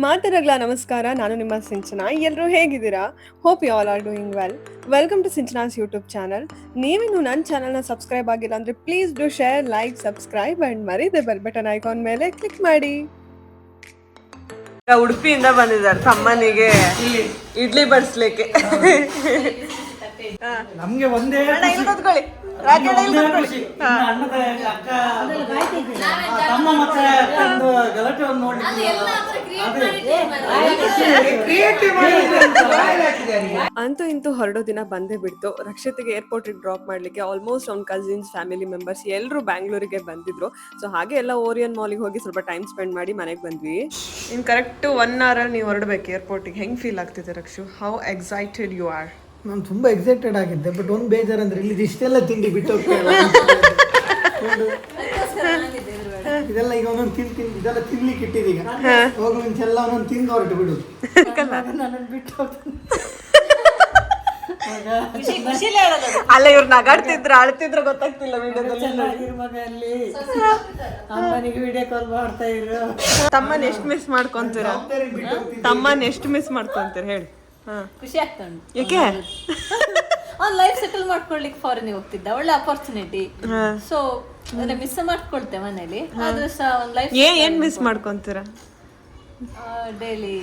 ಮಾತರಗ್ಲ ನಮಸ್ಕಾರ ನಾನು ನಿಮ್ಮ ಸಿಂಚನಾ. ಎಲ್ಲರೂ ಹೇಗಿದ್ದೀರಾ? Hope you all are doing well welcome to Sinchana's YouTube channel ನೀವಿನ್ನು ನನ್ನ ಚಾನಲ್ನ ಸಬ್ಸ್ಕ್ರೈಬ್ ಆಗಿಲ್ಲ ಅಂದರೆ please do share like subscribe and ಮರಿದೆ bell button icon ಮೇಲೆ ಕ್ಲಿಕ್ ಮಾಡಿ. ಉಡುಪಿಯಿಂದ ಬಂದಿದ್ದಾರೆ ತಮ್ಮನಿಗೆ ಇಡ್ಲಿ ಬಡಿಸ್ಲಿಕ್ಕೆ. ನಮಗೆ ಒಂದೇ ಅಕ್ಕ ತಮ್ಮ ಮತ್ತೆ ಅಂತೂ ಇಂತೂ ಹೊರಡೋ ದಿನ ಬಂದೇ ಬಿಡ್ತು. ರಕ್ಷಿತ್ಗೆ ಏರ್ಪೋರ್ಟ್ ಡ್ರಾಪ್ ಮಾಡ್ಲಿಕ್ಕೆ ಆಲ್ಮೋಸ್ಟ್ ಅವ್ನ ಕಸಿನ್ಸ್ ಫ್ಯಾಮಿಲಿ ಮೆಂಬರ್ಸ್ ಎಲ್ಲರೂ ಬ್ಯಾಂಗ್ಳೂರಿಗೆ ಬಂದಿದ್ರು. ಸೊ ಹಾಗೆ ಎಲ್ಲ ಓರಿಯನ್ ಮಾಲಿಗೆ ಹೋಗಿ ಸ್ವಲ್ಪ ಟೈಮ್ ಸ್ಪೆಂಡ್ ಮಾಡಿ ಮನೆಗೆ ಬಂದ್ವಿ. ಇನ್ ಕರೆಕ್ಟ್ ಒನ್ ಅವರ್ ಅಲ್ಲಿ ನೀವು ಹೊರಡ್ಬೇಕು ಏರ್ಪೋರ್ಟಿಗೆ ಹೆಂಗ್ ಫೀಲ್ ಆಗ್ತಿದೆ Rakshu? How excited you are ನಾನು ತುಂಬ ಎಕ್ಸೈಟೆಡ್ ಆಗಿದ್ದೆ ಬಟ್ ಒಂದು ಬೇಜಾರು ಅಂದರೆ ಇಲ್ಲಿ ಇಷ್ಟೆಲ್ಲ ತಿಂಡಿ ಬಿಟ್ಟು ಇದೆಲ್ಲ ಈಗ ಒಂದೊಂದು ತಿನ್ ತಿನ್ ಇದೆಲ್ಲ ತಿನ್ಲಿಕ್ಕೆ ಇಟ್ಟಿದೀಗ. ಹೋಗೋ ಮುಂಚೆ ಎಲ್ಲ ಒಂದೊಂದು ತಿಂದು ಹೊರಟು ಬಿಡುದು. ನನ್ನನ್ನು ಬಿಟ್ಟು ಹೋಗ್ತಾನೆ. ಅಲ್ಲ ಇವ್ರು ನಗಾಡ್ತಿದ್ರು ಅಳ್ತಿದ್ರು ಗೊತ್ತಾಗ್ತಿಲ್ಲ ವಿಡಿಯೋದಲ್ಲಿ. ಅಮ್ಮನಿಗೆ ವಿಡಿಯೋ ಕಾಲ್ ಮಾಡ್ತಾ ಇದ್ರು. ತಮ್ಮನ್ ಎಷ್ಟು ಮಿಸ್ ಮಾಡ್ಕೊಂತೀರಾ? ತಮ್ಮನ್ ಎಷ್ಟು ಮಿಸ್ ಮಾಡ್ಕೊಂತೀರ? ಹೇಳಿ. ಖುಷಿ ಆಗ್ತಾ ಉಂಟು ಯಾಕೆ? ಅವ್ನು ಲೈಫ್ ಸೆಟಲ್ ಮಾಡ್ಕೊಳ್ಲಿಕ್ಕೆ ಫಾರಿನ್ ಹೋಗ್ತಿದ್ದ. ಒಳ್ಳೆ ಅಪರ್ಚುನಿಟಿ ಸೊ ಅಂದ್ರೆ ಮಿಸ್ ಮಾಡ್ಕೊಳ್ತೆ ಮನೇಲಿ. ಆದ್ರೂ ಸಹ ಒಂದು ಲೈಫ್ ಏನ್ ಮಿಸ್ ಮಾಡ್ಕೊಂತೀರ? ಡೈಲಿ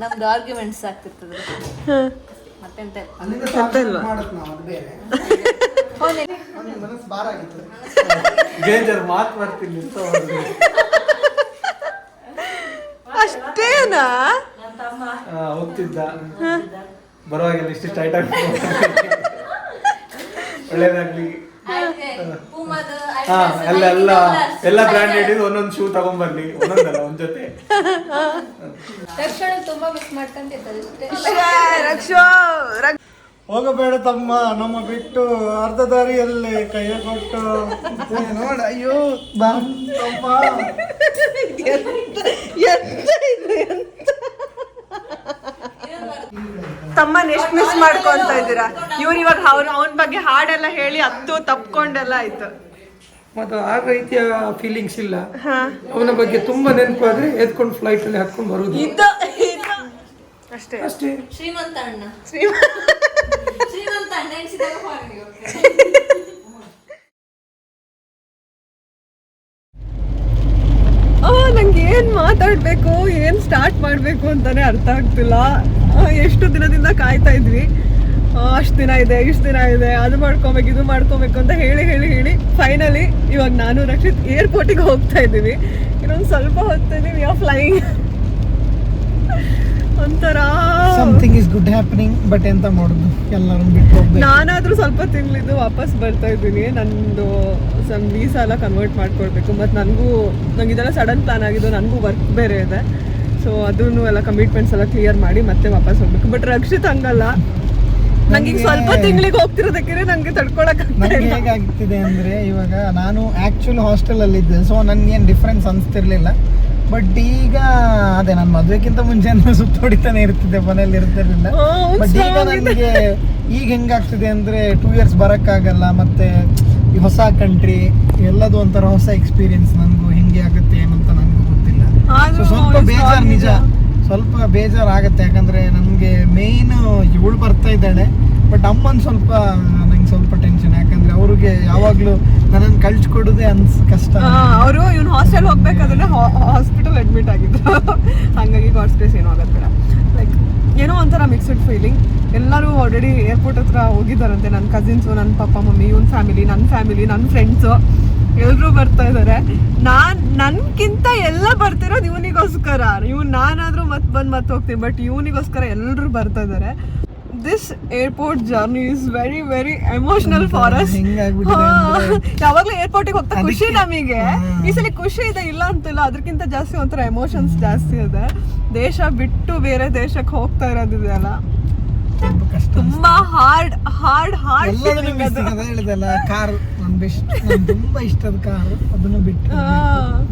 ನಮ್ದು ಆರ್ಗ್ಯುಮೆಂಟ್ಸ್ ಆಗ್ತಿರ್ತದೆ. ಮತ್ತೆಂತ? ಮಾತು. ಅಷ್ಟೇನಾ? ಹೋಗ್ತಿದ್ದ. ಬರುವಾಗೆಲ್ಲ ಇಷ್ಟು ಟೈಟ್ ಆಗಿ ಒಳ್ಳೇದಾಗ್ಲಿ. ಹಾ. ಎಲ್ಲ ಎಲ್ಲ ಎಲ್ಲ ಬ್ರ್ಯಾಂಡ್ ಹಿಡಿದು ಒಂದೊಂದು ಶೂ ತಗೊಂಡ್ಬರ್ಲಿ ಒಂದೊಂದಲ್ಲ ಒಂದ್ ಜೊತೆ. ತುಂಬಾ ಮಿಸ್ ಮಾಡ್ಕೊಂತಿರ್ತದೆ ರಕ್ಷೋ ಹೋಗಬೇಡ ತಮ್ಮ ನಮ್ಮ ಬಿಟ್ಟು ಅರ್ಧ ದಾರಿಯಲ್ಲಿ ಕೈಯ ಕೊಟ್ಟು. ನೋಡ ಅಯ್ಯೋ ಬಾ ತಮ್ಮ. ತಮ್ಮನ್ ಎಷ್ಟು ಮಿಸ್ ಮಾಡ್ಕೊಂತ ಇದ್ದೀರಾ? ಇವ್ರು ಇವಾಗ ಅವ್ರ ಅವನ ಬಗ್ಗೆ ಹಾಡೆಲ್ಲ ಹೇಳಿ ಹತ್ತು ತಪ್ಕೊಂಡೆಲ್ಲ ಆಯ್ತು. ಮತ್ತು ಆ ರೀತಿಯ ಫೀಲಿಂಗ್ಸ್ ಇಲ್ಲ. ಅವನ ಬಗ್ಗೆ ತುಂಬಾ ನೆನಪು ಆದ್ರೆ ಎದ್ಕೊಂಡು ಫ್ಲೈಟ್ ಅಲ್ಲಿ ಹತ್ಕೊಂಡು ಬರುದು. ಅಷ್ಟೇ. ಅಷ್ಟೇ. ಶ್ರೀಮಂತ ಅಣ್ಣ. ಶ್ರೀಮಂತ. ಶ್ರೀಮಂತ ಅಣ್ಣ ಎಣಿಸಿದಾಗ ಫಾರಿನ್ಗೆ ಹೋಗ್ತಾರೆ ಆ, ನಂಗೆ ಏನ್ ಮಾತಾಡ್ಬೇಕು? ಏನ್ ಸ್ಟಾರ್ಟ್ ಮಾಡ್ಬೇಕು ಅಂತಾನೆ ಅರ್ಥ ಆಗ್ತಿಲ್ಲ. ಎಷ್ಟು ದಿನದಿಂದ ಕಾಯ್ತಾ ಇದ್ವಿ. ಅಷ್ಟು ದಿನ ಇದೆ, ಇಷ್ಟು ದಿನ ಇದೆ, ಅದು ಮಾಡ್ಕೊಬೇಕು, ಇದು ಮಾಡ್ಕೊಬೇಕು ಅಂತ ಹೇಳಿ ಹೇಳಿ ಹೇಳಿ ಫೈನಲಿ ಇವಾಗ ನಾನು ರಕ್ಷಿತ್ ಏರ್ಪೋರ್ಟಿಗೆ ಹೋಗ್ತಾ ಇದ್ದೀವಿ. ಇನ್ನೊಂದು ಸ್ವಲ್ಪ ವಿ ಆರ್ ಫ್ಲೈಯಿಂಗ್ ಒಂಥರ. Something is good happening but ಎಂತ ಮಾಡೋದು? ಎಲ್ಲರೂ ಬಿಟ್ಟು ಹೋಗ್ಬೇಕು. ನಾನಾದ್ರೂ ಸ್ವಲ್ಪ ತಿಂಗಳಿದ್ದು ವಾಪಸ್ ಬರ್ತಾ ಇದ್ದೀನಿ. ನಂದು ಸಮ್ ವೀಸಾ ಎಲ್ಲ ಕನ್ವರ್ಟ್ ಮಾಡ್ಕೊಳ್ಬೇಕು. ಮತ್ತು ನನಗೂ ನಂಗೆ ಇದೆಲ್ಲ ಸಡನ್ ಪ್ಲಾನ್ ಆಗಿದ್ದು ನನಗೂ ವರ್ಕ್ ಬೇರೆ ಇದೆ. ಸೊ ಅದನ್ನು ಎಲ್ಲ ಕಮಿಟ್ಮೆಂಟ್ಸ್ ಎಲ್ಲ ಕ್ಲಿಯರ್ ಮಾಡಿ ಮತ್ತೆ ವಾಪಸ್ ಹೋಗ್ಬೇಕು. ಬಟ್ ರಕ್ಷಿತ್ ಹಂಗಲ್ಲ. ನಂಗೆ ಈಗ ಸ್ವಲ್ಪ ತಿಂಗಳಿಗೆ ಹೋಗ್ತಿರೋದಕ್ಕೆ ನನಗೆ ತಡ್ಕೊಳಕ್ ನನಗೆ ಹೇಗಾಗ್ತಿದೆ ಅಂದ್ರೆ ಇವಾಗ ನಾನು ಆಕ್ಚುಲಿ ಹಾಸ್ಟೆಲ್ ಅಲ್ಲಿ ಇದ್ದೆ ಸೊ ನನಗೇನು ಡಿಫ್ರೆನ್ಸ್ ಅನಿಸ್ತಿರ್ಲಿಲ್ಲ. ಬಟ್ ಈಗ ಅದೇ ನನ್ನ ಮದ್ವೆಕ್ಕಿಂತ ಮುಂಚೆ ಸುತ್ತ ಹೊಡಿತಾನೆ ಇರ್ತಿದ್ದೆ ಮನೇಲಿ ಇರ್ತಿರ್ಲಿಲ್ಲ. ಬಟ್ ಈಗ ನನಗೆ ಈಗ ಹೆಂಗಾಗ್ತಿದೆ ಅಂದ್ರೆ ಟೂ ಇಯರ್ಸ್ ಬರಕ್ಕಾಗಲ್ಲ ಮತ್ತೆ ಈ ಹೊಸ ಕಂಟ್ರಿ ಎಲ್ಲದು ಒಂಥರ ಹೊಸ ಎಕ್ಸ್ಪೀರಿಯನ್ಸ್ ನನಗೂ ಹೆಂಗೆ ಆಗುತ್ತೆ ಏನಂತ ನನಗೂ ಗೊತ್ತಿಲ್ಲ. ಸ್ವಲ್ಪ ಬೇಜಾರ್ ನಿಜ. ಸ್ವಲ್ಪ ಬೇಜಾರ್ ಆಗುತ್ತೆ ಯಾಕಂದ್ರೆ ನನಗೆ ಮೇಯ್ನ್ ಇವಳು ಬರ್ತಾ ಇದ್ದಾಳೆ ಬಟ್ ಅಮ್ಮನ್ ಸ್ವಲ್ಪ ನಂಗೆ ಸ್ವಲ್ಪ ಟೆನ್ಷನ್ ಯಾಕಂದ್ರೆ ಅವ್ರಿಗೆ ಯಾವಾಗ್ಲೂ ನನ್ನನ್ನು ಕಳ್ಸಿಕೊಡೋದೇ ಅನ್ಸ್, ಕಷ್ಟ. ಅವರು ಇವ್ನು ಹಾಸ್ಟೆಲ್ ಹೋಗ್ಬೇಕಾದ್ರೆ ಹಾಸ್ಪಿಟಲ್ ಅಡ್ಮಿಟ್ ಆಗಿದ್ರು. ಹಾಗಾಗಿ ಗಾಡ್ಸ್ ಸ್ಪೇಸ್ ಏನೂ ಆಗತ್ತಿಲ್ಲ ಲೈಕ್ ಏನೋ ಒಂಥರ ಮಿಕ್ಸ್ಡ್ ಫೀಲಿಂಗ್ ಎಲ್ಲರೂ ಆಲ್ರೆಡಿ ಏರ್ಪೋರ್ಟ್ ಹತ್ರ ಹೋಗಿದ್ದಾರಂತೆ. ನನ್ನ ಕಸಿನ್ಸು ನನ್ನ ಪಪ್ಪ ಮಮ್ಮಿ ಇವನ್ ಫ್ಯಾಮಿಲಿ ನನ್ನ ಫ್ಯಾಮಿಲಿ ನನ್ನ ಫ್ರೆಂಡ್ಸು ಎಲ್ಲರೂ ಬರ್ತಾ ಇದ್ದಾರೆ ನಾನ್ ನನ್ಗಿಂತ ಎಲ್ಲ ಬರ್ತಿರೋದು ಇವನಿಗೋಸ್ಕರ. ಇವ್ನು ನಾನಾದ್ರೂ ಮತ್ತೆ ಬಂದು ಮತ್ತೆ ಹೋಗ್ತೀನಿ ಬಟ್ ಇವನಿಗೋಸ್ಕರ ಎಲ್ಲರೂ ಬರ್ತಾ ಇದ್ದಾರೆ this airport journey is very very emotional for us ಯಾವಾಗ್ಲೂ ಏರ್ಪೋರ್ಟಿಗೆ ಹೋಗ್ತಾ ಖುಷಿ ನಮಗೆ. ಈ ಸಲ ಖುಷಿ ಇದೆ ಇಲ್ಲ ಅಂತಿಲ್ಲ ಅದಕ್ಕಿಂತ ಜಾಸ್ತಿ ಒಂಥರ ಎಮೋಷನ್ಸ್ ಜಾಸ್ತಿ ಇದೆ. ದೇಶ ಬಿಟ್ಟು ಬೇರೆ ದೇಶಕ್ಕೆ ಹೋಗ್ತಾ ಇರೋದಿದೆಯಲ್ಲ ತುಂಬಾ ಹಾರ್ಡ್ ಹಾರ್ಡ್ ಹಾರ್ಡ್ ಹೇಳಿದಲ್ಲ ಕಾರ್ ನನ್ ಬೆಸ್ಟ್ ತುಂಬಾ ಇಷ್ಟದ ಕಾರ್ ಅದನ್ನು ಬಿಟ್ಟು.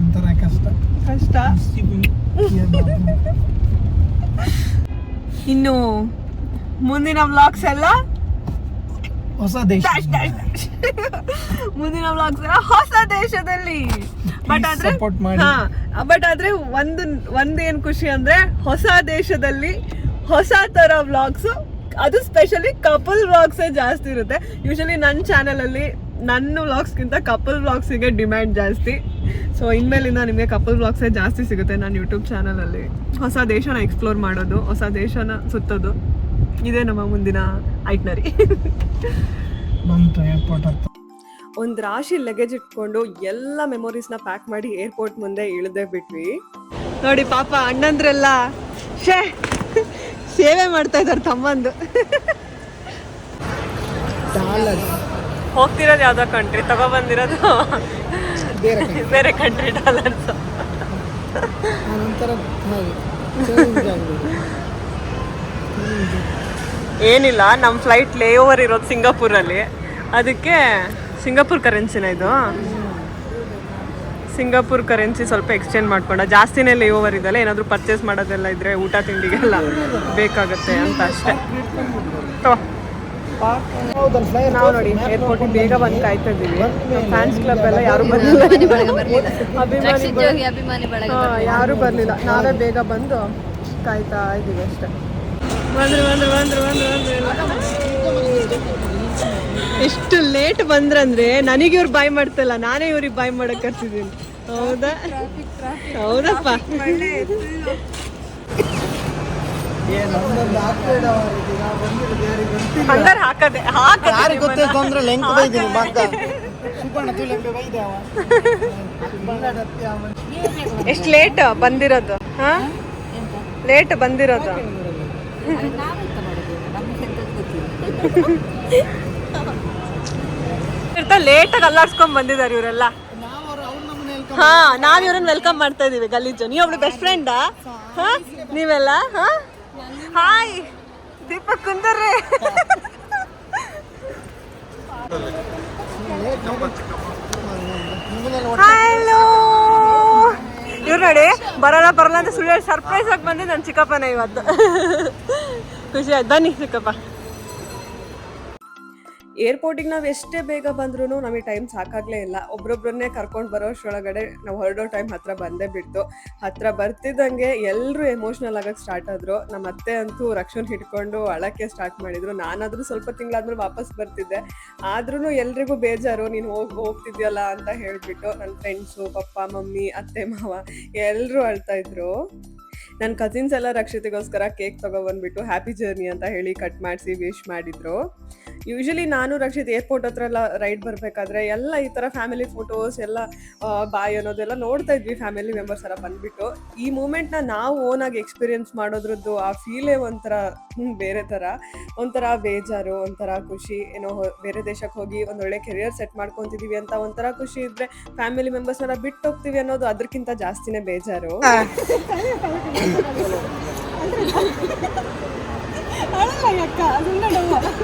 ಒಂಥರ ಕಷ್ಟ. ಕಷ್ಟ. ಇನ್ನು ಮುಂದಿನ ವ್ಲಾಗ್ಸ್ ಎಲ್ಲ ಹೊಸ ದೇಶ ಮುಂದಿನ ಬ್ಲಾಗ್ಸ್ ಎಲ್ಲ ವ್ಲಾಗ್ಸ್ ಹೊಸ ದೇಶದಲ್ಲಿ. ಬಟ್ ಆದ್ರೆ ಬಟ್ ಆದ್ರೆ ಒಂದು ಒಂದೇನ್ ಖುಷಿ ಅಂದ್ರೆ ಹೊಸ ದೇಶದಲ್ಲಿ ಹೊಸ ತರ ವ್ಲಾಗ್ಸ್ ಅದು ಸ್ಪೆಷಲಿ ಕಪಲ್ ವ್ಲಾಗ್ಸ್ ಜಾಸ್ತಿ ಇರುತ್ತೆ. ಯೂಶಲಿ ನನ್ನ ಚಾನೆಲ್ ಅಲ್ಲಿ ನನ್ನ ವ್ಲಾಗ್ಸ್ಗಿಂತ ಕಪಲ್ ವ್ಲಾಗ್ಸಿಗೆ ಡಿಮ್ಯಾಂಡ್ ಜಾಸ್ತಿ. ಸೊ ಇನ್ಮೇಲಿಂದ ನಿಮಗೆ ಕಪಲ್ ವ್ಲಾಗ್ಸೇ ಜಾಸ್ತಿ ಸಿಗುತ್ತೆ ನನ್ನ ಯೂಟ್ಯೂಬ್ ಚಾನಲಲ್ಲಿ ಹೊಸ ದೇಶನ ಎಕ್ಸ್ಪ್ಲೋರ್ ಮಾಡೋದು ಹೊಸ ದೇಶನ ಸುತ್ತೋದು. ಇದೇ ನಮ್ಮ ಮುಂದಿನ ಐಟ್ನರಿ. ಬಂತು ಏರ್ಪೋರ್ಟ್ ಹತ್ರ. ಒಂದು ರಾಶಿ ಲಗೇಜ್ ಇಟ್ಕೊಂಡು ಎಲ್ಲ ಮೆಮೊರೀಸ್ನ ಪ್ಯಾಕ್ ಮಾಡಿ ಏರ್ಪೋರ್ಟ್ ಮುಂದೆ ಇಳಿದೇ ಬಿಟ್ವಿ. ನೋಡಿ ಪಾಪ ಅಣ್ಣಂದ್ರೆಲ್ಲ ಶೇ ಸೇವೆ ಮಾಡ್ತಾ ಇದ್ದಾರೆ ತಮ್ಮಂದು. ಡಾಲರ್ ಹೋಗ್ತಿರೋದು ಯಾವ್ದೋ ಕಂಟ್ರಿ ತಗೊಬಂದಿರೋದು ಬೇರೆ ಬೇರೆ ಕಂಟ್ರಿ ಡಾಲರ್ಸ್ ಏನಿಲ್ಲ ನಮ್ಮ ಫ್ಲೈಟ್ ಲೇ ಓವರ್ ಇರೋದು ಸಿಂಗಾಪುರಲ್ಲಿ. ಅದಕ್ಕೆ ಸಿಂಗಾಪುರ್ ಕರೆನ್ಸಿನ ಇದು. ಸಿಂಗಾಪುರ್ ಕರೆನ್ಸಿ ಸ್ವಲ್ಪ ಎಕ್ಸ್ಚೇಂಜ್ ಮಾಡ್ಕೊಂಡ. ಜಾಸ್ತಿನೇ ಲೇ ಓವರ್ ಇದೆಲ್ಲ ಏನಾದರೂ ಪರ್ಚೇಸ್ ಮಾಡೋದೆಲ್ಲ ಇದ್ರೆ ಊಟ ತಿಂಡಿಗೆಲ್ಲ ಬೇಕಾಗುತ್ತೆ ಅಂತ ಅಷ್ಟೇ. ನಾವು ನೋಡಿ ಏರ್ಪೋರ್ಟ್ ಬೇಗ ಬಂದು ಕಾಯ್ತಾ ಇದ್ದೀವಿ. ಫ್ಯಾನ್ಸ್ ಕ್ಲಬ್ ಎಲ್ಲ ಯಾರು ಬಂದಿಲ್ಲ. ಅಭಿಮಾನಿ ಯಾರು ಬರಲಿಲ್ಲ. ನಾವೇ ಬೇಗ ಬಂದು ಕಾಯ್ತಾ ಇದ್ದೀವಿ ಅಷ್ಟೇ. ಎಷ್ಟು ಲೇಟ್ ಬಂದ್ರಂದ್ರೆ ನನಗೆ ಇವ್ರು ಬಾಯ್ ಮಾಡ್ತಲ್ಲ ನಾನೇ ಇವ್ರಿಗೆ ಬಾಯ್ ಮಾಡಕ್ ಕರ್ತಿದ್ದೀನಿ ಹೌದಾ? ಹೌದಪ್ಪ. ಹಂಗಾರೆ ಹಾಕದೆ ಯಾರಿಗೆ ಗೊತ್ತಿತ್ತು ಅಂದ್ರೆ ಲೆಂಕ್ ಬೈದೀನಿ. ಎಷ್ಟು ಲೇಟ್ ಬಂದಿರೋದು ಹಾ? ಲೇಟ್ ಬಂದಿರೋದು. ಲೇಟಾಗಿ ಅಲ್ಲಾಡ್ಸ್ಕೊಂಡ್ ಬಂದಿದ್ದಾರೆ ಇವರೆಲ್ಲ. ಹಾ, ನಾವ್ ಇವ್ರನ್ನ ವೆಲ್ಕಮ್ ಮಾಡ್ತಾ ಇದೀವಿ, ಗಲೀಜು. ನೀವು ಒಬ್ಳು ಬೆಸ್ಟ್ ಫ್ರೆಂಡಾ ಹಾ? ನೀವೆಲ್ಲ? ಹಾ? ಹಾಯ್ ದೀಪಕ್, ಕುಂದರ್ರೆ. ಹಾಯ್ ಬರಲ್ಲ ಬರಲ್ಲ ಅಂತ ಸುಳ್ಳು ಸರ್ಪ್ರೈಸ್ ಆಗಿ ಬಂದೆ ನನ್ನ ಚಿಕ್ಕಪ್ಪನ ಇವತ್ತು. ಖುಷಿ ಆಯ್ತು. ಬನ್ನಿ ಚಿಕ್ಕಪ್ಪ. ಏರ್ಪೋರ್ಟಿಗೆ ನಾವು ಎಷ್ಟೇ ಬೇಗ ಬಂದ್ರೂ ನಮಗೆ ಟೈಮ್ ಸಾಕಾಗ್ಲೇ ಇಲ್ಲ. ಒಬ್ರೊಬ್ರನ್ನೇ ಕರ್ಕೊಂಡು ಬರೋಷ್ಟೊಳಗಡೆ ನಾವು ಹೊರಡೋ ಟೈಮ್ ಹತ್ರ ಬಂದೇ ಬಿಡ್ತು. ಹತ್ರ ಬರ್ತಿದ್ದಂಗೆ ಎಲ್ಲರೂ ಎಮೋಷ್ನಲ್ ಆಗಕ್ಕೆ ಸ್ಟಾರ್ಟ್ ಆದ್ರು. ನಮ್ಮ ಅತ್ತೆ ಅಂತೂ ರಕ್ಷಣೆ ಹಿಡ್ಕೊಂಡು ಅಳಕ್ಕೆ ಸ್ಟಾರ್ಟ್ ಮಾಡಿದ್ರು. ನಾನಾದ್ರೂ ಸ್ವಲ್ಪ ತಿಂಗಳಾದ್ಮೇಲೆ ವಾಪಸ್ ಬರ್ತಿದ್ದೆ. ಆದ್ರೂ ಎಲ್ರಿಗೂ ಬೇಜಾರು, ನೀನು ಹೋಗಿ, ಹೋಗ್ತಿದ್ಯಲ್ಲ ಅಂತ ಹೇಳ್ಬಿಟ್ಟು ನನ್ನ ಫ್ರೆಂಡ್ಸು ಪಪ್ಪ, ಮಮ್ಮಿ, ಅತ್ತೆ, ಮಾವ ಎಲ್ಲರೂ ಅಳ್ತಾ ಇದ್ರು. ನನ್ನ ಕಸಿನ್ಸ್ ಎಲ್ಲ ರಕ್ಷಿತಿಗೋಸ್ಕರ ಕೇಕ್ ತಗೊಬಂದ್ಬಿಟ್ಟು ಹ್ಯಾಪಿ ಜರ್ನಿ ಅಂತ ಹೇಳಿ ಕಟ್ ಮಾಡಿಸಿ ವಿಶ್ ಮಾಡಿದ್ರು. ಯೂಶಲಿ ನಾನು ರಕ್ಷಿತ್ ಏರ್ಪೋರ್ಟ್ ಹತ್ರ ಎಲ್ಲ ರೈಡ್ ಬರಬೇಕಾದ್ರೆ ಎಲ್ಲ ಈ ಥರ ಫ್ಯಾಮಿಲಿ ಫೋಟೋಸ್ ಎಲ್ಲ ಬಾಯ್ ಅನ್ನೋದೆಲ್ಲ ನೋಡ್ತಾ ಇದ್ವಿ ಫ್ಯಾಮಿಲಿ ಮೆಂಬರ್ಸ್ ಎಲ್ಲ ಬಂದ್ಬಿಟ್ಟು. ಈ ಮೂಮೆಂಟ್ನ ನಾವು ಓನಾಗಿ ಎಕ್ಸ್ಪೀರಿಯನ್ಸ್ ಮಾಡೋದ್ರದ್ದು ಆ ಫೀಲೇ ಒಂಥರ ಬೇರೆ ಥರ ಒಂಥರ ಬೇಜಾರು ಒಂಥರ ಖುಷಿ ಏನೋ ಬೇರೆ ದೇಶಕ್ಕೆ ಹೋಗಿ ಒಂದೊಳ್ಳೆ ಕೆರಿಯರ್ ಸೆಟ್ ಮಾಡ್ಕೊತಿದೀವಿ ಅಂತ ಒಂಥರ ಖುಷಿ ಇದ್ರೆ ಫ್ಯಾಮಿಲಿ ಮೆಂಬರ್ಸ್ ಎಲ್ಲ ಬಿಟ್ಟು ಹೋಗ್ತೀವಿ ಅನ್ನೋದು ಅದಕ್ಕಿಂತ ಜಾಸ್ತಿನೇ ಬೇಜಾರು.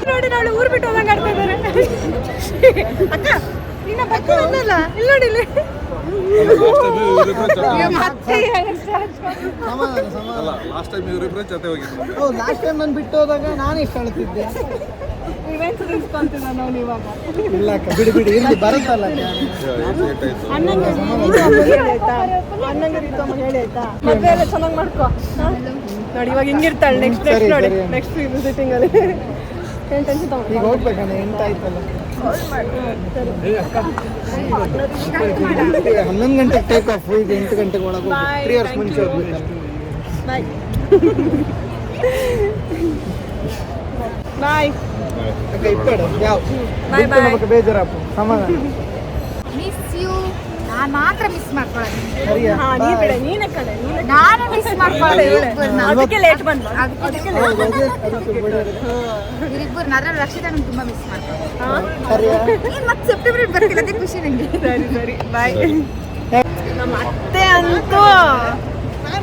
ನೋಡಿ ನಾಳೆ ಊರ್ ಬಿಟ್ಟು ಹೋದಂಗ ಆಡ್ತಾ ಇದ್ದಾರೆ ಅಕ್ಕ ನಿನ್ನ ಬಕ್ಕ ಬಂದಲ್ಲ ಇಲ್ಲ ನೋಡಿ ಇಲ್ಲಿ ಲಾಸ್ಟ್ ಟೈಮ್ ಇವರಿಬ್ಬರೇ ಜೊತೆ ಹೋಗಿದ್ರು ಹೌದು ಲಾಸ್ಟ್ ಟೈಮ್ ನಾನು ಬಿಟ್ಟು ಹೋದಾಗ ನಾನು ಇಷ್ಟ ಅಳ್ತಿದ್ದೆ ಇಲ್ಲ ಅಕ್ಕ ಬಿಡಿ ಬಿಡಿ ಇಲ್ಲಿ ಬರುತ್ತಲ್ಲ ಅಕ್ಕ. ಲೇಟ್ ಆಯ್ತು ಅಣ್ಣಂಗೆ ಇದು ಅಮ್ಮ ಹೇಳಿ ಆಯ್ತಾ ಅಣ್ಣಂಗೆ ಇದು ಅಮ್ಮ ಹೇಳಿ ಆಯ್ತಾ ಮದ್ವೆ ಎಲ್ಲ ಚೆನ್ನಾಗಿ ಮಾಡ್ಕೊ? ನೋಡಿ ಇವಾಗ ಹಿಂಗಿರ್ತಾಳೆ ನೆಕ್ಸ್ಟ್ ನೆಕ್ಸ್ಟ್ ಸರಿ, ನೋಡಿ ಸರಿ. ನೆಕ್ಸ್ಟ್ ವಿಸಿಟಿಂಗ್ ಅಲ್ಲಿ. ಏನ್ ಟೆನ್ಷನ್ ತಗೊಂಡು ಈಗ ಹೋಗ್ಬೇಕಣ್ಣ ಎಂಟಾಯ್ತಲ್ಲ ಈಗ ಹನ್ನೊಂದು ಗಂಟೆಗೆ ಟೇಕ್ ಆಫ್ ಈಗ ಎಂಟು ಗಂಟೆಗೆ ಒಳಗೆ Bye, ತ್ರೀ ಅವರ್ಸ್ thank ಮುಂಚೆ you. ಹೋಗ್ಬೇಕಲ್ಲ ಬಾಯ್ ಬಾಯ್ ಅಕ್ಕ ಇಪ್ಪಡ. ಯಾವ? Bye, bye. ನಮಗೆ ಬೇಜಾರಪ್ಪ ಸಮಾಧಾನ. ಮಿಸ್ ಯು ನಾನು ಮಾತ್ರ ಮಿಸ್ ಮಾಡ್ಕೊಳ್ಳೋದು. ನೀನೇ ಮಿಸ್ ಮಾಡ್ಕೊಳ್ಳೋದು. ಲೇಟ್ ಬಂದು ಅದಕ್ಕೆ. ಇವ್ರಿಬ್ಬರನ್ನ ಅದ್ರಲ್ಲಿ ರಕ್ಷಿತಾ ನಂಗೆ ತುಂಬಾ ಮಿಸ್ ಮಾಡ್ಕೊಳ್ಳೋದು. ಮತ್ತೆ ಸೆಪ್ಟೆಂಬರ್ ಬರ್ತೀನಿ ಅದೇ ಖುಷಿ ನಂಗೆ. ಸರಿ ಸರಿ. ಬಾಯ್ ನಮ್ಮ ಅತ್ತೆ ಅಂತೂ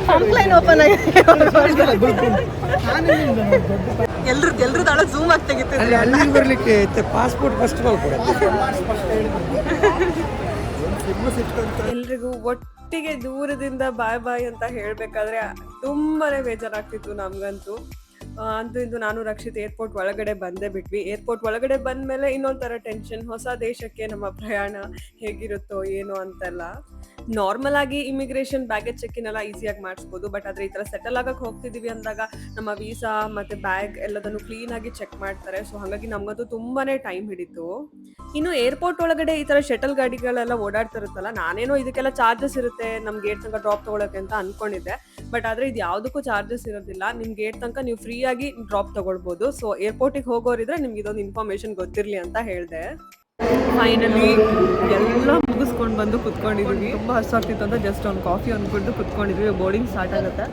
ಕಂಪ್ಲೈನ್ ಓಪನ್ ಆಗಿದೆ ಎಲ್ರದ್ದು ಎಲ್ರದ್ದು ತಾಳ ಝೂಮ್ ಆಗಿ ತೆಗಿತಿದ್ರು ಅಲ್ಲಿ ಬರ್ಲಿಕ್ಕೆ ಪಾಸ್ಪೋರ್ಟ್ ಫೆಸ್ಟಿವಲ್ ಕೂಡ. ಎಲ್ರಿಗೂ ಒಟ್ಟಿಗೆ ದೂರದಿಂದ ಬಾಯ್ ಬಾಯ್ ಅಂತ ಹೇಳ್ಬೇಕಾದ್ರೆ ತುಂಬಾನೇ ಬೇಜಾರಾಗ್ತಿತ್ತು ನಮ್ಗಂತೂ. ಅಂತೂ ಇಂದು ನಾನು ರಕ್ಷಿತ್ ಏರ್ಪೋರ್ಟ್ ಒಳಗಡೆ ಬಂದೇ ಬಿಟ್ವಿ. ಏರ್ಪೋರ್ಟ್ ಒಳಗಡೆ ಬಂದಮೇಲೆ ಇನ್ನೊಂಥರ ಟೆನ್ಷನ್ ಹೊಸ ದೇಶಕ್ಕೆ ನಮ್ಮ ಪ್ರಯಾಣ ಹೇಗಿರುತ್ತೋ ಏನು ಅಂತೆಲ್ಲ. ನಾರ್ಮಲ್ ಆಗಿ ಇಮಿಗ್ರೇಷನ್ ಬ್ಯಾಗೇಜ್ ಚೆಕ್ ಇನ್ ಎಲ್ಲ ಈಸಿಯಾಗಿ ಮಾಡಿಸ್ಬೋದು ಬಟ್ ಆದ್ರೆ ಈ ತರ ಸೆಟಲ್ ಆಗಕ್ಕೆ ಹೋಗ್ತಿದೀವಿ ಅಂದಾಗ ನಮ್ಮ ವೀಸಾ ಮತ್ತೆ ಬ್ಯಾಗ್ ಎಲ್ಲದನ್ನು ಕ್ಲೀನ್ ಆಗಿ ಚೆಕ್ ಮಾಡ್ತಾರೆ. ಸೊ ಹಾಗಾಗಿ ನಮ್ಗಂತೂ ತುಂಬಾನೇ ಟೈಮ್ ಹಿಡಿತು. ಇನ್ನು ಏರ್ಪೋರ್ಟ್ ಒಳಗಡೆ ಈ ತರ ಶಟಲ್ ಗಾಡಿಗಳೆಲ್ಲ ಓಡಾಡ್ತಿರುತ್ತಲ್ಲ ನಾನೇನೋ ಇದಕ್ಕೆಲ್ಲ ಚಾರ್ಜಸ್ ಇರುತ್ತೆ ನಮ್ ಗೇಟ್ ತನಕ ಡ್ರಾಪ್ ತಗೊಳಕ್ಕೆ ಅಂತ ಅನ್ಕೊಂಡಿದ್ದೆ. ಬಟ್ ಆದ್ರೆ ಇದು ಯಾವುದಕ್ಕೂ ಚಾರ್ಜಸ್ ಇರೋದಿಲ್ಲ. ನಿಮ್ ಗೇಟ್ ತನಕ ನೀವು ಫ್ರೀ ಆಗಿ ಡ್ರಾಪ್ ತಗೊಳ್ಬೋದು. ಸೊ ಏರ್ಪೋರ್ಟಿಗೆ ಹೋಗೋರಿದ್ರೆ ನಿಮ್ಗೆ ಇದೊಂದು ಇನ್ಫಾರ್ಮೇಶನ್ ಗೊತ್ತಿರಲಿ ಅಂತ ಹೇಳ್ದೆ. ಫೈನಲಿ ಎಲ್ಲ ಮುಗಿಸ್ಕೊಂಡು ಬಂದು ಕುತ್ಕೊಂಡಿದ್ವಿ. ತುಂಬ ಹಸಾಗ್ತಿತ್ತು ಅಂತ ಜಸ್ಟ್ ಒಂದು ಕಾಫಿ ಅಂದ್ಕೊಂಡು ಕುತ್ಕೊಂಡಿದ್ವಿ. ಬೋರ್ಡಿಂಗ್ ಸ್ಟಾರ್ಟ್ ಆಗುತ್ತೆ.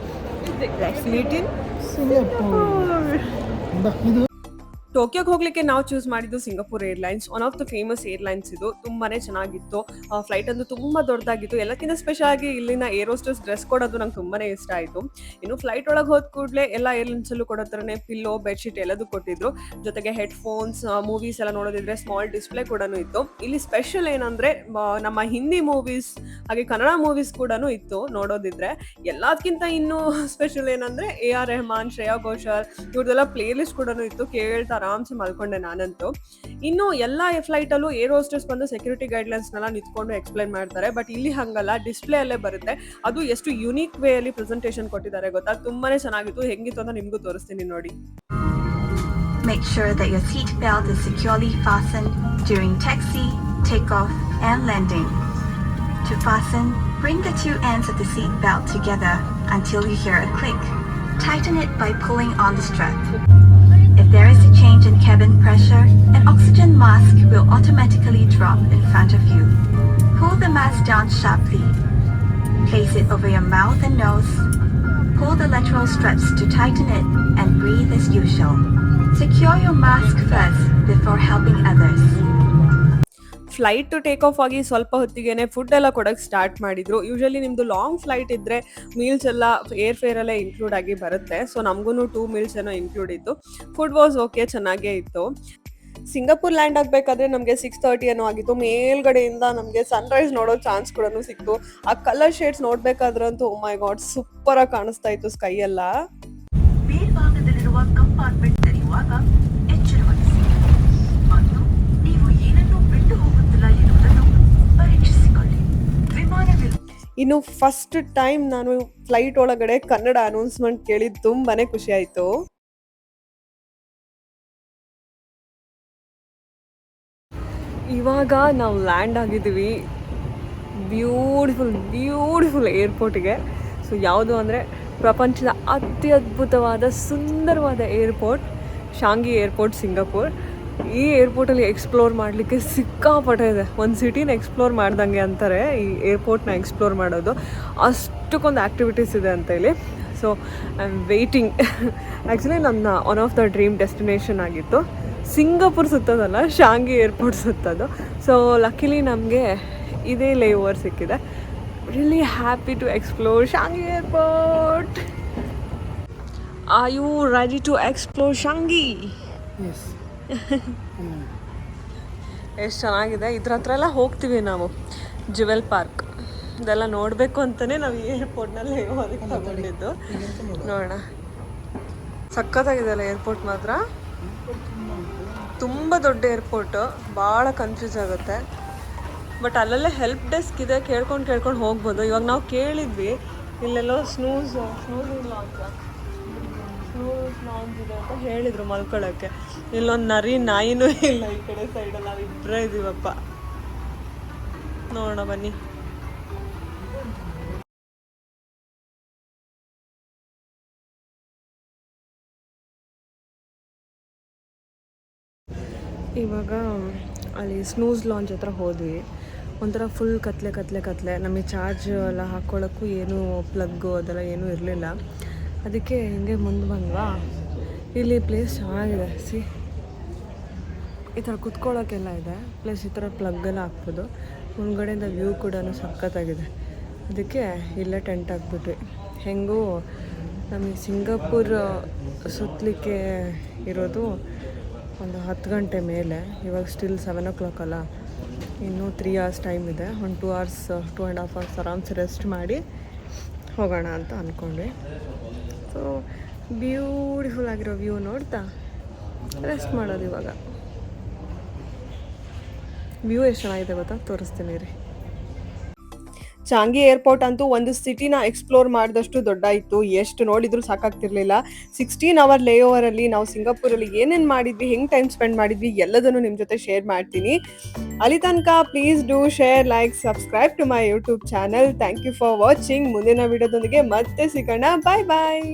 ಸುಮ್ಮನೆ ಇನ್ ಇದು. ಟೋಕಿಯೋಗೆ ಹೋಗ್ಲಿಕ್ಕೆ ನಾವು ಚೂಸ್ ಮಾಡಿದ್ದು Singapore airlines one of the famous airlines ಇದು. ತುಂಬಾನೇ ಚೆನ್ನಾಗಿತ್ತು. ಫ್ಲೈಟ್ ಅಂತೂ ತುಂಬಾ ದೊಡ್ಡದಾಗಿತ್ತು. ಎಲ್ಲಕ್ಕಿಂತ ಸ್ಪೆಷಲ್ ಆಗಿ ಇಲ್ಲಿನ ಏರೋಸ್ಟಸ್ ಡ್ರೆಸ್ ಕೊಡೋದು ನಂಗೆ ತುಂಬಾನೇ ಇಷ್ಟ ಆಯಿತು. ಇನ್ನು ಫ್ಲೈಟ್ ಒಳಗೆ ಹೋದ ಕೂಡಲೇ ಎಲ್ಲ ಏರ್ಲೈನ್ಸಲ್ಲೂ ಕೊಡೋ ಥರನೇ ಪಿಲ್ಲೋ ಬೆಡ್ಶೀಟ್ ಎಲ್ಲದೂ ಕೊಟ್ಟಿದ್ರು. ಜೊತೆಗೆ ಹೆಡ್ ಫೋನ್ಸ್ ಮೂವೀಸ್ ಎಲ್ಲ ನೋಡೋದಿದ್ರೆ ಸ್ಮಾಲ್ ಡಿಸ್ಪ್ಲೇ ಕೂಡ ಇತ್ತು. ಇಲ್ಲಿ ಸ್ಪೆಷಲ್ ಏನಂದ್ರೆ ನಮ್ಮ ಹಿಂದಿ ಮೂವೀಸ್ ಹಾಗೆ ಕನ್ನಡ ಮೂವೀಸ್ ಕೂಡ ಇತ್ತು ನೋಡೋದಿದ್ರೆ. ಎಲ್ಲದಕ್ಕಿಂತ ಇನ್ನೂ ಸ್ಪೆಷಲ್ ಏನಂದ್ರೆ ಎ ಆರ್ ರೆಹಮಾನ್ ಶ್ರೇಯಾ ಘೋಷಾಲ್ ಇವ್ರದೆಲ್ಲ ಪ್ಲೇ ಲಿಸ್ಟ್ ಕೂಡ ಇತ್ತು. ಕೇಳ್ತಾ ಆರಾಮ್ಸೆ ಮಲ್ಕೊಂಡೆ ನಾನಂತೂ ಇನ್ನು ಎಲ್ಲ ಫ್ಲೈಟ್ ಅಲ್ಲೂ ಏರ್ ಹೋಸ್ಟರ್ಸ್ ಬಂದು ಸೆಕ್ಯೂರಿಟಿ ಗೈಡ್ಲೈನ್ಸ್ನೆಲ್ಲ ನಿಂತ್ಕೊಂಡು ಎಕ್ಸ್ಪ್ಲೈನ್ ಮಾಡ್ತಾರೆ ಬಟ್ ಇಲ್ಲಿ ಹಂಗಲ್ಲ ಡಿಸ್ಪ್ಲೇ ಅಲ್ಲೇ ಬರುತ್ತೆ ಅದು ಎಷ್ಟು ಯುನೀಕ್ ವೇ ಅಲ್ಲಿ ಪ್ರೆಸೆಂಟೇಷನ್ ಕೊಟ್ಟಿದ್ದಾರೆ ಗೊತ್ತಾ ತುಂಬಾನೇ ಚೆನ್ನಾಗಿತ್ತು ಹೆಂಗಿತ್ತು ಅಂತ ನಿಮ್ಗೂ ತೋರಿಸ್ತೀನಿ ನೋಡಿ Make sure that your seat belt is securely fastened during taxi, takeoff, and landing. To fasten, bring the two ends of the seat belt together until you hear a click. Tighten it by pulling on the strap. There is a change in cabin pressure, an oxygen mask will automatically drop in front of you. Pull the mask down sharply. Place it over your mouth and nose. Pull the lateral straps to tighten it and breathe as usual. Secure your mask first before helping others. Flight take off ಆಗಿ ಸ್ವಲ್ಪ ಹೊತ್ತಿಗೆನೆ food ಎಲ್ಲ ಕೊಡಕ್ಕೆ start ಮಾಡಿದ್ರು. Usually ನಿಮ್ದು long flight ಇದ್ರೆ meals ಎಲ್ಲ airfare ಅಲ್ಲೇ include ಆಗಿ ಬರುತ್ತೆ. ಸೊ ನಮಗೂ ಟೂ ಮೀಲ್ಸ್ ಏನೋ ಇನ್ಕ್ಲೂಡ್ ಇತ್ತು. ಫುಡ್ ವಾಸ್ ಓಕೆ ಚೆನ್ನಾಗೇ ಇತ್ತು. ಸಿಂಗಾಪುರ್ ಲ್ಯಾಂಡ್ ಆಗಬೇಕಾದ್ರೆ ನಮಗೆ ಸಿಕ್ಸ್ ತರ್ಟಿ ಏನೋ ಆಗಿತ್ತು. ಮೇಲ್ಗಡೆಯಿಂದ ನಮಗೆ ಸನ್ರೈಸ್ ನೋಡೋ ಚಾನ್ಸ್ ಕೂಡ ಸಿಕ್ತು. ಆ ಕಲರ್ ಶೇಡ್ಸ್ ನೋಡ್ಬೇಕಾದ್ರಂತೂ ಮೈ ಗಾಡ್ ಸೂಪರ್ ಆಗಿ ಕಾಣಿಸ್ತಾ ಇತ್ತು ಸ್ಕೈ ಎಲ್ಲ. ಕಂಪಾರ್ಟ್ಮೆಂಟ್ ಇನ್ನು ಫಸ್ಟ್ ಟೈಮ್ ನಾನು ಫ್ಲೈಟ್ ಒಳಗಡೆ ಕನ್ನಡ ಅನೌನ್ಸ್ಮೆಂಟ್ ಕೇಳಿ ತುಂಬಾನೇ ಖುಷಿ ಆಯ್ತು. ಇವಾಗ ನಾವು ಲ್ಯಾಂಡ್ ಆಗಿದ್ದೀವಿ. ಬ್ಯೂಟಿಫುಲ್ ಬ್ಯೂಟಿಫುಲ್ ಏರ್ಪೋರ್ಟಿಗೆ ಸೊ ಯಾವುದು ಅಂದರೆ ಪ್ರಪಂಚದ ಅತ್ಯದ್ಭುತವಾದ ಸುಂದರವಾದ ಏರ್ಪೋರ್ಟ್ ಶಾಂಗಿ ಏರ್ಪೋರ್ಟ್ ಸಿಂಗಾಪುರ್. ಈ ಏರ್ಪೋರ್ಟಲ್ಲಿ ಎಕ್ಸ್ಪ್ಲೋರ್ ಮಾಡಲಿಕ್ಕೆ ಸಿಕ್ಕಾಪಟ್ಟೆ ಇದೆ. ಒಂದು ಸಿಟಿನ ಎಕ್ಸ್ಪ್ಲೋರ್ ಮಾಡ್ದಂಗೆ ಅಂತಾರೆ. ಈ ಏರ್ಪೋರ್ಟ್ನ ಎಕ್ಸ್ಪ್ಲೋರ್ ಮಾಡೋದು. ಅಷ್ಟಕ್ಕೊಂದು ಆ್ಯಕ್ಟಿವಿಟೀಸ್ ಇದೆ ಅಂತ ಹೇಳಿ. So I am waiting actually ನನ್ನ one of the dream destination ಆಗಿತ್ತು. ಸಿಂಗಾಪುರ್ ಸುತ್ತೋದಲ್ಲ, ಶಾಂಗಿ ಏರ್ಪೋರ್ಟ್ ಸುತ್ತೋದು. ಸೊ ಲಕ್ಕಿಲಿ ನಮಗೆ ಇದೇ ಲೇ ಓವರ್ ಸಿಕ್ಕಿದೆ. Really happy to explore Changi airport I you ready to explore Changi? Yes ಎಷ್ಟು ಚೆನ್ನಾಗಿದೆ. ಇದ್ರ ಹತ್ರ ಎಲ್ಲ ಹೋಗ್ತೀವಿ ನಾವು. ಜುವೆಲ್ ಪಾರ್ಕ್ ಇದೆಲ್ಲ ನೋಡಬೇಕು ಅಂತಲೇ ನಾವು ಏರ್ಪೋರ್ಟ್ನಲ್ಲೇ ಹೋದಕ್ಕೆ ತಗೊಂಡಿದ್ದು. ನೋಡೋಣ. ಸಖತ್ತಾಗಿದೆ ಅಲ್ಲ ಏರ್ಪೋರ್ಟ್ ಮಾತ್ರ? ತುಂಬ ದೊಡ್ಡ ಏರ್ಪೋರ್ಟ್ ಭಾಳ ಕನ್ಫ್ಯೂಸ್ ಆಗುತ್ತೆ. ಬಟ್ ಅಲ್ಲಲ್ಲೇ ಹೆಲ್ಪ್ ಡೆಸ್ಕ್ ಇದೆ. ಕೇಳ್ಕೊಂಡು ಕೇಳ್ಕೊಂಡು ಹೋಗ್ಬೋದು. ಇವಾಗ ನಾವು ಕೇಳಿದ್ವಿ. ಇಲ್ಲೆಲ್ಲೋ ಸ್ನೂಸ್ ಸ್ನೂಸ್ ಇಲ್ಲ ಅಂತ. ಸ್ನೂಸ್ ಲಾಂಜ್ ಇದೆ ಅಂತ ಹೇಳಿದ್ರು ಮಲ್ಕೊಳ್ಳೋಕ್ಕೆ ಇಲ್ಲೊಂದು ನರಿ, ನಾಯಿನೂ ಇಲ್ಲ ಈ ಕಡೆ ಸೈಡಲ್ಲಿ ನಾವು ಇಬ್ಬರೇ ಇದ್ದೀವಪ್ಪ ನೋಡೋಣ, ಬನ್ನಿ. ಇವಾಗ ಅಲ್ಲಿ ಸ್ನೂಸ್ ಲಾಂಚ್ ಹತ್ರ ಹೋದ್ವಿ. ಒಂಥರ ಫುಲ್ ಕತ್ಲೆ ಕತ್ಲೆ ಕತ್ಲೆ. ನಮಗೆ ಚಾರ್ಜ್ ಎಲ್ಲ ಹಾಕ್ಕೊಳ್ಳೋಕ್ಕೂ ಏನು ಪ್ಲಗ್ಗು ಅದೆಲ್ಲ ಏನೂ ಇರಲಿಲ್ಲ. ಅದಕ್ಕೆ ಹಿಂಗೆ ಮುಂದೆ ಬಂದ್ವಾ? ಇಲ್ಲಿ ಪ್ಲೇಸ್ ಚೆನ್ನಾಗಿದೆ ಸಿ ಈ ಥರ ಕುತ್ಕೊಳ್ಳೋಕ್ಕೆಲ್ಲ ಇದೆ. ಪ್ಲಸ್ ಈ ಥರ ಪ್ಲಗ್ಗೆಲ್ಲ ಹಾಕ್ಬೋದು. ಮುಂದ್ಗಡೆಯಿಂದ ವ್ಯೂ ಕೂಡ ಸಖತ್ತಾಗಿದೆ. ಅದಕ್ಕೆ ಇಲ್ಲೇ ಟೆಂಟ್ ಹಾಕ್ಬಿಟ್ವಿ. ಹೆಂಗೂ ನಮಗೆ ಸಿಂಗಾಪುರ್ ಸುತ್ತಲಿಕ್ಕೆ ಇರೋದು ಒಂದು ಹತ್ತು ಗಂಟೆ ಮೇಲೆ. ಇವಾಗ ಸ್ಟಿಲ್ ಸೆವೆನ್ ಓ ಕ್ಲಾಕ್ ಅಲ್ಲ. ಇನ್ನೂ ತ್ರೀ ಅವರ್ಸ್ ಟೈಮ್ ಇದೆ. ಒಂದು two hours two and half hours ಆರಾಮ್ಸೆ ರೆಸ್ಟ್ ಮಾಡಿ ಹೋಗೋಣ ಅಂತ ಅಂದ್ಕೊಂಡ್ವಿ ಸೊ ಬ್ಯೂಟಿಫುಲ್ ಆಗಿರೋ ವ್ಯೂ ನೋಡ್ತಾ? ರೆಸ್ಟ್ ಮಾಡೋದು ಇವಾಗ. ವ್ಯೂ ಎಷ್ಟು ಚೆನ್ನಾಗಿದೆ ಗೊತ್ತಾ? ತೋರಿಸ್ತೀನಿ ರೀ ಚಾಂಗಿ ಏರ್ಪೋರ್ಟ್ ಅಂತೂ ಒಂದು ಸಿಟಿನ ಎಕ್ಸ್ಪ್ಲೋರ್ ಮಾಡಿದಷ್ಟು ದೊಡ್ಡ ಇತ್ತು ಎಷ್ಟು ನೋಡಿದ್ರು ಸಾಕಾಗ್ತಿರ್ಲಿಲ್ಲ. ಸಿಕ್ಸ್ಟೀನ್ ಅವರ್ ಲೇ ಅಲ್ಲಿ ನಾವು ಸಿಂಗಾಪುರಲ್ಲಿ ಏನೇನು ಮಾಡಿದ್ವಿ, ಹೆಂಗೆ ಟೈಮ್ ಸ್ಪೆಂಡ್ ಮಾಡಿದ್ವಿ, ಎಲ್ಲದನ್ನು ನಿಮ್ಮ ಜೊತೆ ಶೇರ್ ಮಾಡ್ತೀನಿ. ಅಲ್ಲಿ ತನಕ please do share like subscribe to my YouTube channel thank you for watching ಮುಂದಿನ ವಿಡಿಯೋದೊಂದಿಗೆ ಮತ್ತೆ ಸಿಗೋಣ. ಬಾಯ್ ಬಾಯ್